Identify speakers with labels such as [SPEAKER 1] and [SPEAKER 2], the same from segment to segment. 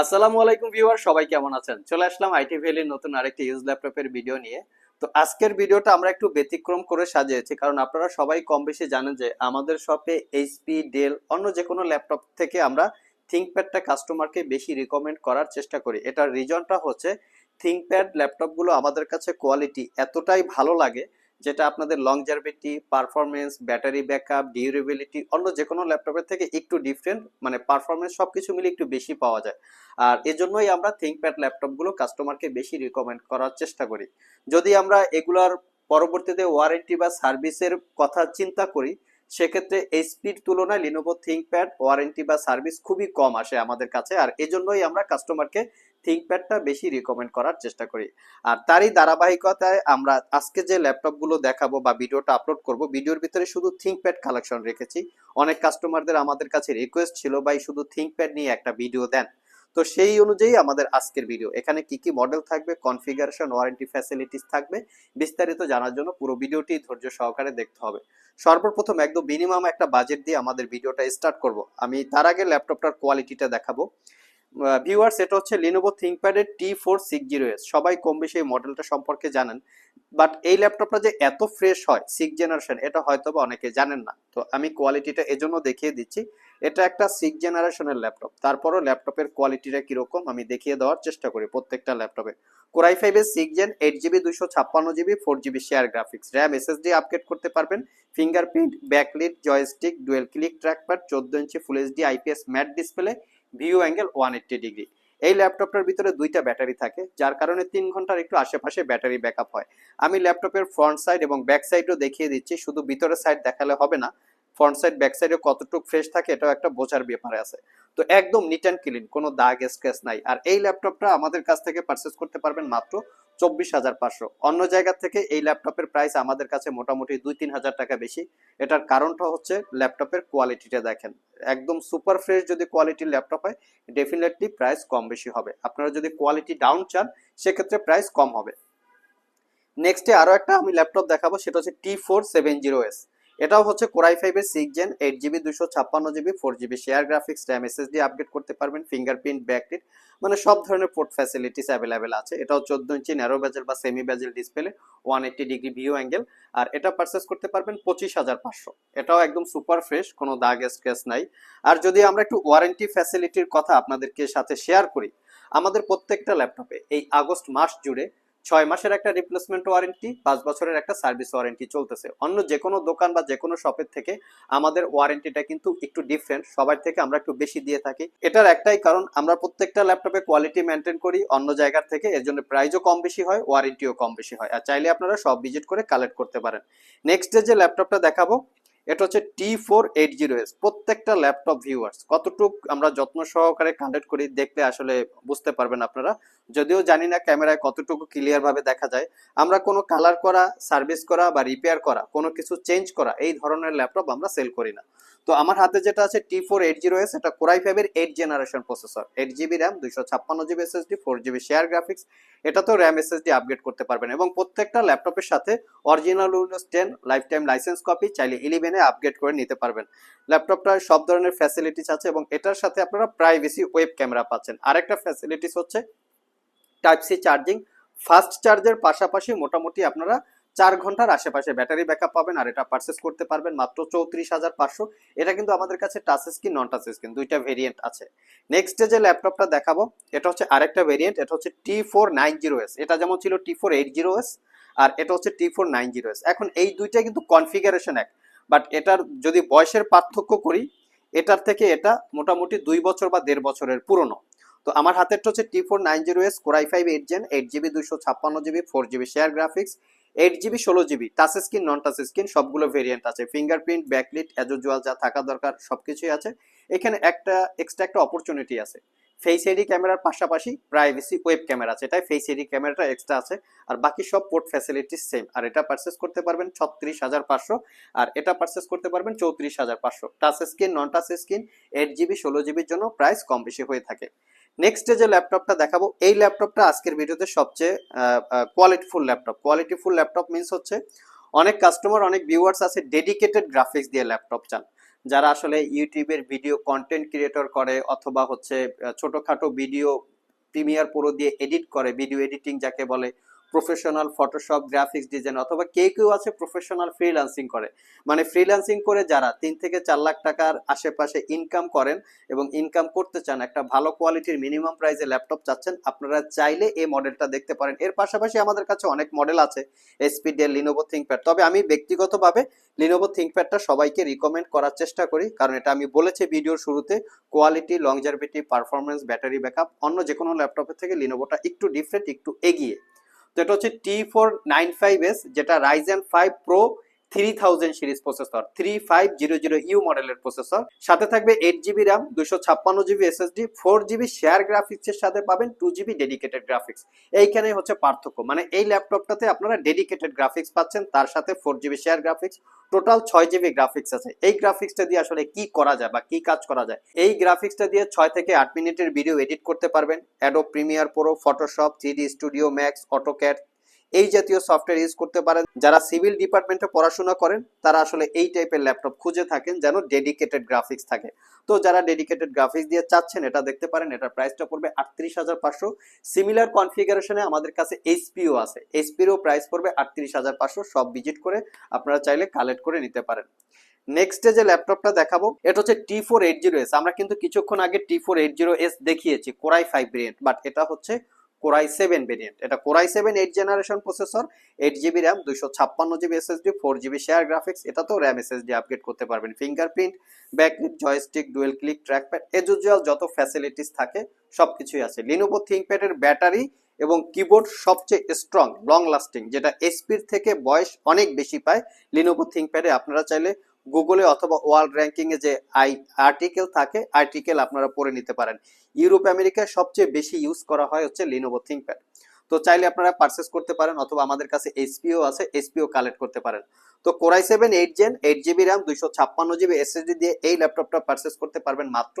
[SPEAKER 1] আসসালামু আলাইকুম ভিউয়ার, সবাই কেমন আছেন? চলে আসলাম আইটি ভ্যালির নতুন আরেকটি ইউজ ল্যাপটপের ভিডিও নিয়ে। তো আজকের ভিডিওটা আমরা একটু ব্যতিক্রম করে সাজিয়েছি, কারণ আপনারা সবাই কম বেশি জানেন যে আমাদের শপে এইচপি, ডেল, অন্য যে কোনো ল্যাপটপ থেকে আমরা থিঙ্কপ্যাডটা কাস্টমারকে বেশি রিকমেন্ড করার চেষ্টা করি। এটার রিজনটা হচ্ছে থিঙ্কপ্যাড ল্যাপটপগুলো আমাদের কাছে কোয়ালিটি এতটাই ভালো লাগে যেটা আপনাদের longevity performance battery backup durability অন্য যে কোনো ল্যাপটপের থেকে একটু ডিফারেন্ট মানে পারফরমেন্স সব কিছু মিলে একটু বেশি পাওয়া যায়। আর এজন্যই আমরা থিঙ্কপ্যাড ল্যাপটপগুলো কাস্টমারকে বেশি রিকমেন্ড করার চেষ্টা করি। যদি আমরা এগুলার পরবর্তীতে ওয়ারেন্টি বা সার্ভিসের কথা চিন্তা করি সেক্ষেত্রে এইচপির তুলনায় লিনোভো থিঙ্কপ্যাড ওয়ারেন্টি বা সার্ভিস খুবই কম আসে আমাদের কাছে, আর এজন্যই আমরা কাস্টমারকে থিঙ্কপ্যাডটা বেশি রিকমেন্ড করার চেষ্টা করি। আর তারই ধারাবাহিকতায় আমরা আজকে যে ল্যাপটপগুলো দেখাবো বা ভিডিওটা আপলোড করব, ভিডিওর ভিতরে শুধু থিঙ্কপ্যাড কালেকশন রেখেছি। অনেক কাস্টমারদের আমাদের কাছে রিকোয়েস্ট ছিল, ভাই, শুধু থিঙ্কপ্যাড নিয়ে একটা ভিডিও দেন। তো সেই অনুযায়ী আমাদের আজকের ভিডিও এখানে কি কি মডেল থাকবে কনফিগারেশন ওয়ারেন্টি ফ্যাসিলিটিস থাকবে, বিস্তারিত জানার জন্য পুরো ভিডিওটি ধৈর্য সহকারে দেখতে হবে। সর্বপ্রথম একদম মিনিমাম একটা বাজেট দিয়ে আমাদের ভিডিওটা স্টার্ট করব। আমি তার আগে ল্যাপটপটার কোয়ালিটিটা দেখাবো। ভিউয়ার্স এটা হচ্ছে Lenovo থিঙ্কপ্যাডের T four six zero S সবাই কম বেশি এই মডেলটা সম্পর্কে জানেন। বাট এই ল্যাপটপটা যে এত ফ্রেশ হয় সিক্স জেনারেশন এটা হয়তো বা অনেকে জানেন না। তো আমি কোয়ালিটিটা এজন্য দেখিয়ে দিচ্ছি। এটা একটা সিক্স জেনারেশনের ল্যাপটপ তারপরও ল্যাপটপের কোয়ালিটিটা কীরকম আমি দেখিয়ে দেওয়ার চেষ্টা করি প্রত্যেকটা ল্যাপটপে কোরাই ফাইভের সিক্স জেন এইট জিবি দুশো ছাপ্পান্ন GB four GB share graphics RAM SSD upgrade করতে পারবেন। Fingerprint backlit joystick dual click trackpad চোদ্দ inch full HD IPS matte display view angle one eighty degree এই ল্যাপটপটার ভিতরে দুইটা ব্যাটারি থাকে, যার কারণে তিন ঘণ্টার একটু আশেপাশে ব্যাটারি ব্যাকআপ হয়। আমি ল্যাপটপের ফ্রন্ট সাইড এবং ব্যাক সাইডও দেখিয়ে দিচ্ছি, শুধু ভিতরের সাইড দেখালে হবে না ফ্রন্ট সাইড ব্যাক সাইডে কতটুকু ফ্রেশ থাকে, এটাও একটা বোঝার ব্যাপারে আছে। তো একদম নিট অ্যান্ড ক্লিন কোনো দাগ স্ক্র্যাচ নাই। আর এই ল্যাপটপটা আমাদের কাছ থেকে পারচেস করতে পারবেন মাত্র চব্বিশ হাজার পাঁচশো। অন্য জায়গা থেকে এই ল্যাপটপের প্রাইস আমাদের কাছে মোটামুটি দুই তিন হাজার টাকা বেশি। এটার কারণটা হচ্ছে ল্যাপটপের কোয়ালিটিটা দেখেন। একদম সুপার ফ্রেশ যদি কোয়ালিটির ল্যাপটপ হয় ডেফিনেটলি প্রাইস কম বেশি হবে। আপনারা যদি কোয়ালিটি ডাউন চান, সেক্ষেত্রে প্রাইস কম হবে। নেক্সটে আরও একটা আমি ল্যাপটপ দেখাবো, সেটা হচ্ছে T four seven zero S এটাও হচ্ছে কোরাই ফাইভের সিক্স জেন এইট জিবি দুশো ছাপ্পান্ন GB four GB share graphics RAM SSD update করতে পারবেন ফিঙ্গারপ্রিন্ট ব্যাকলিট মানে সব ধরনের পোর্ট ফ্যাসিলিটিস অ্যাভেলেবেল আছে। এটাও চোদ্দ ইঞ্চি ন্যারো ব্যাজেল বা semi bezel display one eighty degree view angle আর এটা পারচেস করতে পারবেন পঁচিশ হাজার পাঁচশো। এটাও একদম সুপার ফ্রেশ কোনো দাগ স্ক্র্যাচ নাই। আর যদি আমরা একটু ওয়ারেন্টি ফ্যাসিলিটির কথা আপনাদেরকে সাথে শেয়ার করি, আমাদের প্রত্যেকটা ল্যাপটপে এই আগস্ট মাস জুড়ে ছয় মাসের একটা রিপ্লেসমেন্ট ওয়ারেন্টি পাঁচ বছরের একটা সার্ভিস ওয়ারেন্টি চলতেছে। অন্য যে কোনো দোকান বা যে কোনো শপের থেকে আমাদের ওয়ারেন্টিটা কিন্তু একটু ডিফারেন্ট সবার থেকে আমরা একটু বেশি দিয়ে থাকি। এটার একটাই কারণ, আমরা প্রত্যেকটা ল্যাপটপে কোয়ালিটি মেনটেন করি, অন্য জায়গার থেকে, এর জন্য প্রাইসও কম বেশি হয় ওয়ারেন্টিও কম বেশি হয়। আর চাইলে আপনারা সব ভিজিট করে কালেক্ট করতে পারেন। নেক্সট ডে যে ল্যাপটপটা দেখাবো এটা হচ্ছে T four eight zero S প্রত্যেকটা ল্যাপটপ ভিউয়ার্স কতটুক আমরা যত্ন সহকারে কালেক্ট করি দেখলে আসলে বুঝতে পারবেন আপনারা। যদিও জানি না ক্যামেরায় কতটুকু ক্লিয়ার ভাবে দেখা যায়। আমরা কোনো কালার করা সার্ভিস করা বা রিপেয়ার করা, কোনো কিছু চেঞ্জ করা, এই ধরনের ল্যাপটপ আমরা সেল করি না। তো আমার হাতে যেটা আছে T four eight zero S এটা কোরাই ফাইভের eight generation processor eight GB RAM দুইশো ছাপ্পান্ন GB SSD four GB share graphics এটা তো র্যাম এসএসডি আপগ্রেড করতে পারবেন এবং প্রত্যেকটা ল্যাপটপের সাথে original Windows ten lifetime licence copy চাইলে ইলেভেনে আপগ্রেড করে নিতে পারবেন। ল্যাপটপটার সব ধরনের ফ্যাসিলিটিস আছে এবং এটার সাথে আপনারা প্রাইভেসি ওয়েব ক্যামেরা পাচ্ছেন। আরেকটা ফ্যাসিলিটিস হচ্ছে টাইপ সি চার্জিং ফাস্ট চার্জের পাশাপাশি মোটামুটি আপনারা চার ঘণ্টার আশেপাশে ব্যাটারি ব্যাকআপ পাবেন আর এটা পারচেস করতে পারবেন মাত্র চৌত্রিশ হাজার পাঁচশো। এটা কিন্তু আমাদের কাছে touch screen non touch screen দুইটা ভেরিয়েন্ট আছে। নেক্সট যে ল্যাপটপটা দেখাবো, এটা হচ্ছে আরেকটা ভেরিয়েন্ট এটা হচ্ছে T four nine zero S এটা যেমন ছিল T four eight zero S আর এটা হচ্ছে T four nine zero S এখন এই দুইটা কিন্তু কনফিগারেশন এক। বাট এটার যদি বয়সের পার্থক্য করি, এটার থেকে এটা মোটামুটি দুই বছর বা দেড় বছরের পুরনো। তো আমার হাতেরটা হচ্ছে T four nine zero S core i five eight gen eight GB দুশো ছাপ্পান্ন GB four GB share graphics eight GB ষোলো GB touch screen non touch screen সবগুলো ভেরিয়েন্ট আছে। ফিঙ্গারপ্রিন্ট ব্যাকলিট অ্যাজুয়াল যা থাকা দরকার, সবকিছুই আছে। এখানে একটা এক্সট্রা একটা অপরচুনিটি আছে। ফেস এডি ক্যামেরার পাশাপাশি প্রাইভেসি ওয়েব ক্যামেরা আছে। এটাই ফেস এডি ক্যামেরাটা এক্সট্রা আছে। আর বাকি সব পোর্ট ফ্যাসিলিটিস সেম আর এটা পারচেস করতে পারবেন ছত্রিশ হাজার পাঁচশো। আর এটা পারচেস করতে পারবেন চৌত্রিশ হাজার পাঁচশো। Touch screen non touch screen eight GB ষোলো জিবির জন্য প্রাইস কম বেশি হয়ে থাকে। নেক্সট যে ল্যাপটপটা দেখাবো, এই ল্যাপটপটা আজকের ভিডিওতে সবচেয়ে কোয়ালিটিফুল ল্যাপটপ। কোয়ালিটিফুল ল্যাপটপ মিনস হচ্ছে অনেক কাস্টমার অনেক ভিউয়ার্স আছে ডেডিকেটেড গ্রাফিক্স দিয়ে ল্যাপটপ চান। যারা আসলে ইউটিউবের ভিডিও কন্টেন্ট ক্রিয়েটর করে অথবা হচ্ছে ছোটোখাটো ভিডিও প্রিমিয়ার পুরো দিয়ে এডিট করে ভিডিও এডিটিং যাকে বলে প্রফেশনাল ফটোশপ গ্রাফিক্স ডিজাইন অথবা কেউ কেউ আছে প্রফেশনাল ফ্রিল্যান্সিং করে। মানে ফ্রিল্যান্সিং করে যারা তিন থেকে চার লাখ টাকার আশেপাশে ইনকাম করেন এবং ইনকাম করতে চান, একটা ভালো কোয়ালিটির মিনিমাম প্রাইসে ল্যাপটপ চাচ্ছেন, আপনারা চাইলে এই মডেলটা দেখতে পারেন। এর পাশাপাশি আমাদের কাছে অনেক মডেল আছে এসপি ডেল লিনোভো থিঙ্কপ্যাড তবে আমি ব্যক্তিগতভাবে লিনোভো থিঙ্কপ্যাডটা সবাইকে রিকমেন্ড করার চেষ্টা করি, কারণ এটা আমি বলেছি ভিডিওর শুরুতে quality longevity performance battery backup অন্য যে কোনো ল্যাপটপের থেকে লিনোভোটা একটু ডিফারেন্ট একটু এগিয়ে। তো এটা হচ্ছে T four nine five S যেটা Ryzen five pro three thousand series processor three five zero zero U মডেলের প্রসেসর সাথে থাকবে এইট জিবি র্যাম দুশো ছাপ্পান্ন GB SSD four GB share গ্রাফিক্সের সাথে পাবেন টু জিবি ডেডিকেটেড গ্রাফিক্স এইখানে হচ্ছে পার্থক্য মানে এই ল্যাপটপটাতে আপনারা ডেডিকেটেড গ্রাফিক্স পাচ্ছেন, তার সাথে four GB share graphics total ছয় জিবি গ্রাফিক্স আছে। এই গ্রাফিক্সটা দিয়ে আসলে কি করা যায় বা কি কাজ করা যায়? এই গ্রাফিক্সটা দিয়ে ছয় থেকে আট মিনিটের ভিডিও এডিট করতে পারবেন। Adobe Premiere Pro Photoshop three Studio Max AutoCAD এই জাতীয় সফটওয়্যার ইউজ করতে পারেন। যারা সিভিল ডিপার্টমেন্টে পড়াশোনা করেন, তারা আসলে এই টাইপের ল্যাপটপ খুঁজে থাকেন যেন ডেডিকেটেড গ্রাফিক্স থাকে। তো যারা ডেডিকেটেড গ্রাফিক্স দিয়ে চাচ্ছেন, এটা দেখতে পারেন, এটার প্রাইসটা পড়বে আটত্রিশ হাজার পাঁচশো। সিমিলার কনফিগারেশনে আমাদের কাছে এইচপিও আছে। এইচপিরও প্রাইস পড়বে আটত্রিশ হাজার পাঁচশো, সব ভিজিট করে আপনারা চাইলে কালেক্ট করে নিতে পারেন। নেক্সটে যে ল্যাপটপটা দেখাবো, এটা হচ্ছে T four eight zero S আমরা কিন্তু কিছুক্ষণ আগে T four eight zero S দেখিয়েছি core i five variant but এটা হচ্ছে কোরাই সেভেন ভেরিয়েন্ট এটা core i seven eight generation processor eight GB RAM দুইশো ছাপ্পান্ন GB SSD four GB share graphics এটা তো র্যাম এসএসডি আপগ্রেড করতে পারবেন। Fingerprint backlit joystick dual click trackpad as usual যত ফ্যাসিলিটিস থাকে সব কিছুই আছে লিনোভো থিঙ্কপ্যাডের ব্যাটারি এবং কিবোর্ড সবচেয়ে স্ট্রং লং লাস্টিং যেটা এসপির থেকে বয়স অনেক বেশি পায়। লিনোভো থিঙ্কপ্যাডে আপনারা চাইলে গুগলে অথবা ওয়ার্ল্ড র্যাঙ্কিং এ যে আই আর্টিকেল থাকে আর্টিকেল আপনারা পড়ে নিতে পারেন। ইউরোপ, আমেরিকায় সবচেয়ে বেশি ইউজ করা হয় হচ্ছে লিনোভো থিঙ্কপ্যাড তো চাইলে আপনারা পারচেস করতে পারেন অথবা আমাদের কাছে এসপিও আছে এসপিও কালেক্ট করতে পারেন। তো core i seven eight gen eight GB RAM দুইশো ছাপ্পান্ন জিবি এসএসডি দিয়ে এই ল্যাপটপটা পারচেস করতে পারবেন মাত্র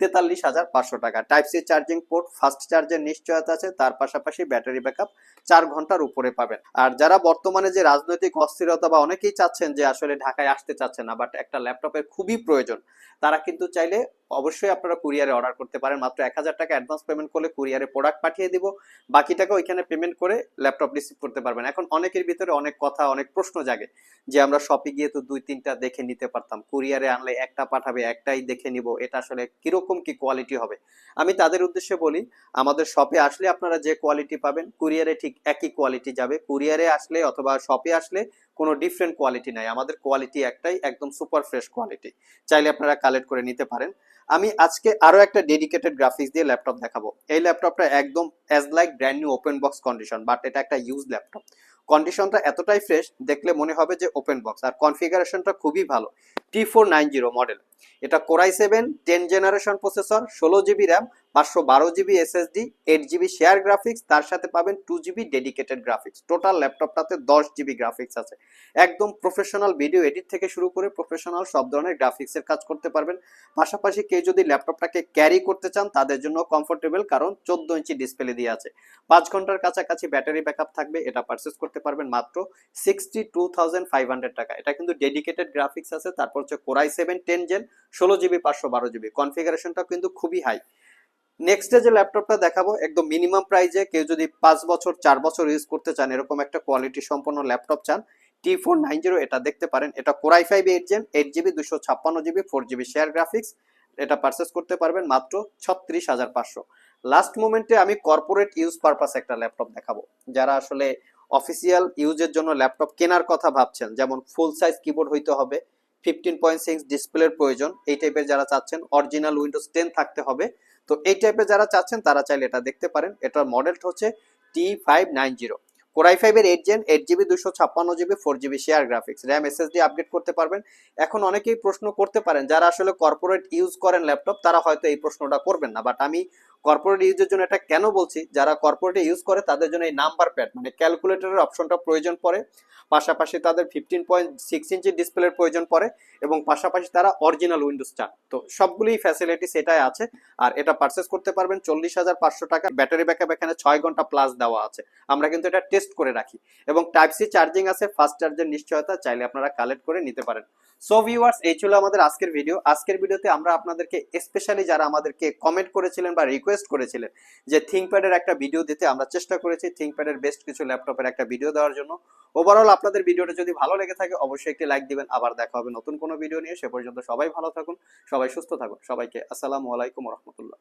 [SPEAKER 1] তেতাল্লিশ হাজার পাঁচশো টাকা। Type C charging port fast চার্জের নিশ্চয়তা আছে, তার পাশাপাশি ব্যাটারি ব্যাকআপ চার ঘণ্টার উপরে পাবেন। আর যারা বর্তমানে যে রাজনৈতিক অস্থিরতা বা অনেকেই চাচ্ছেন যে আসলে ঢাকায় আসতে চাচ্ছে না বাট একটা ল্যাপটপের খুবই প্রয়োজন, তারা কিন্তু চাইলে অবশ্যই আপনারা কুরিয়ারে অর্ডার করতে পারেন। মাত্র এক হাজার টাকা অ্যাডভান্স পেমেন্ট করলে কুরিয়ারে প্রোডাক্ট পাঠিয়ে দিব। বাকি টাকা ওইখানে পেমেন্ট করে ল্যাপটপ রিসিভ করতে পারবেন। এখন অনেকের ভিতরে অনেক কথা, অনেক প্রশ্ন জাগে যে, আমরা শপে গিয়ে তো দুই তিনটা দেখে নিতে পারতাম। কুরিয়ারে আনলে একটা পাঠাবে, একটাই দেখে নিব। এটা আসলে কীরকম কি কোয়ালিটি হবে? আমি তাদের উদ্দেশ্যে বলি, আমাদের শপে আসলে আপনারা যে কোয়ালিটি পাবেন কুরিয়ারে ঠিক একই কোয়ালিটি যাবে। কুরিয়ারে আসলে অথবা শপে আসলে কোনো ডিফারেন্ট কোয়ালিটি নাই। আমাদের কোয়ালিটি একটাই, একদম সুপার ফ্রেশ কোয়ালিটি চাইলে আপনারা কালেক্ট করে নিতে পারেন। আমি আজকে আরও একটা ডেডিকেটেড গ্রাফিক্স দিয়ে ল্যাপটপ দেখাবো। এই ল্যাপটপটা একদম as like brand new open box condition but এটা একটা ইউজ ল্যাপটপ কন্ডিশনটা এতটাই ফ্রেশ দেখলে মনে হবে যে ওপেন বক্স আর কনফিগারেশনটা খুবই ভালো। T four nine zero model এটা core i seven ten generation processor ষোলো জিবি র্যাম পাঁচশো বারো GB SSD eight GB share graphics তার সাথে পাবেন two GB dedicated graphics total ল্যাপটপটাতে দশ জিবি গ্রাফিক্স আছে। একদম প্রফেশনাল ভিডিও এডিট থেকে শুরু করে প্রফেশনাল সব ধরনের গ্রাফিক্সের কাজ করতে পারবেন। পাশাপাশি কেউ যদি ল্যাপটপটাকে ক্যারি করতে চান, তাদের জন্য কমফোর্টেবল কারণ চোদ্দ ইঞ্চি ডিসপ্লে দিয়ে আছে। পাঁচ ঘণ্টার কাছাকাছি ব্যাটারি ব্যাকআপ থাকবে, এটা পারচেস করতে পারবেন মাত্র sixty two thousand five hundred টাকা। এটা কিন্তু ডেডিকেটেড গ্রাফিক্স আছে, তারপর হচ্ছে core i seven ten gen ষোলো জিবি, পাঁচশো বারো জিবি। কনফিগারেশনটা কিন্তু খুবই হাই নেক্সটে যে ল্যাপটপটা দেখাবো, একদম মিনিমাম প্রাইজে কেউ যদি পাঁচ বছর, চার বছর ইউজ করতে চান, এরকম একটা কোয়ালিটি সম্পন্ন ল্যাপটপ চান টি ফোর নাইন জিরো এটা দেখতে পারেন। এটা core i five eight gen eight GB দুশো ছাপ্পান্ন GB four GB share graphics এটা পারচেস করতে পারবেন মাত্র ছত্রিশ হাজার পাঁচশো। লাস্ট মোমেন্টে আমি কর্পোরেট ইউজ পারপাস একটা ল্যাপটপ দেখাবো। যারা আসলে অফিসিয়াল ইউজের জন্য ল্যাপটপ কেনার কথা ভাবছেন, যেমন ফুল সাইজ কিবোর্ড হইতে হবে ফিফটিন পয়েন্ট সিক্স ডিসপ্লের প্রয়োজন, এই টাইপের যারা চাচ্ছেন অরিজিনাল উইন্ডোজ টেন থাকতে হবে। তো এই টাইপের যারা চাচ্ছেন, তারা চাইলে এটা দেখতে পারেন। এটার মডেলটা হচ্ছে T five nine zero core i ফাইভের এইট জেন এইট জিবি দুশো ছাপ্পান্ন GB four GB share graphics RAM SSD update করতে পারবেন। এখন অনেকেই প্রশ্ন করতে পারেন, যারা আসলে কর্পোরেট ইউজ করেন ল্যাপটপ তারা হয়তো এই প্রশ্নটা করবেন না। বাট আমি কর্পোরেট ইউজের জন্য এটা কেন বলছি? যারা কর্পোরেটে ইউজ করে, তাদের জন্য এই নাম্বার প্যাড মানে ক্যালকুলেটরের অপশনটা প্রয়োজন পড়ে। পাশাপাশি তাদের ফিফটিন পয়েন্ট সিক্স ইঞ্চি ডিসপ্লের প্রয়োজন পড়ে এবং পাশাপাশি তারা অরিজিনাল উইন্ডোজ চান তো সবগুলোই ফ্যাসিলিটি সেটাই আছে। আর এটা পারচেস করতে পারবেন চল্লিশ হাজার পাঁচশো টাকা। ব্যাটারি ব্যাকআপ এখানে ছয় ঘণ্টা প্লাস দেওয়া আছে। আমরা কিন্তু এটা টেস্ট করে রাখি। এবং টাইপ সি চার্জিং আছে ফাস্ট চার্জের নিশ্চয়তা চাইলে আপনারা কালেক্ট করে নিতে পারেন। সো ভিউয়ার্স এই ছিল আমাদের আজকের ভিডিও আজকের ভিডিওতে আমরা আপনাদেরকে স্পেশালি যারা আমাদেরকে কমেন্ট করেছিলেন বা রিকোয়েস্ট করেছিলেন যে থিঙ্কপ্যাডের একটা ভিডিও দিতে, আমরা চেষ্টা করেছি থিঙ্কপ্যাডের বেস্ট কিছু ল্যাপটপের একটা ভিডিও দেওয়ার জন্য। ওভারঅল আপনাদের ভিডিওটা যদি ভালো লেগে থাকে, অবশ্যই একটি লাইক দিবেন। আবার দেখা হবে নতুন কোনো ভিডিও নিয়ে। সে পর্যন্ত সবাই ভালো থাকুন, সবাই সুস্থ থাকুন। সবাইকে আসসালামু আলাইকুম রহমতুল্লাহ।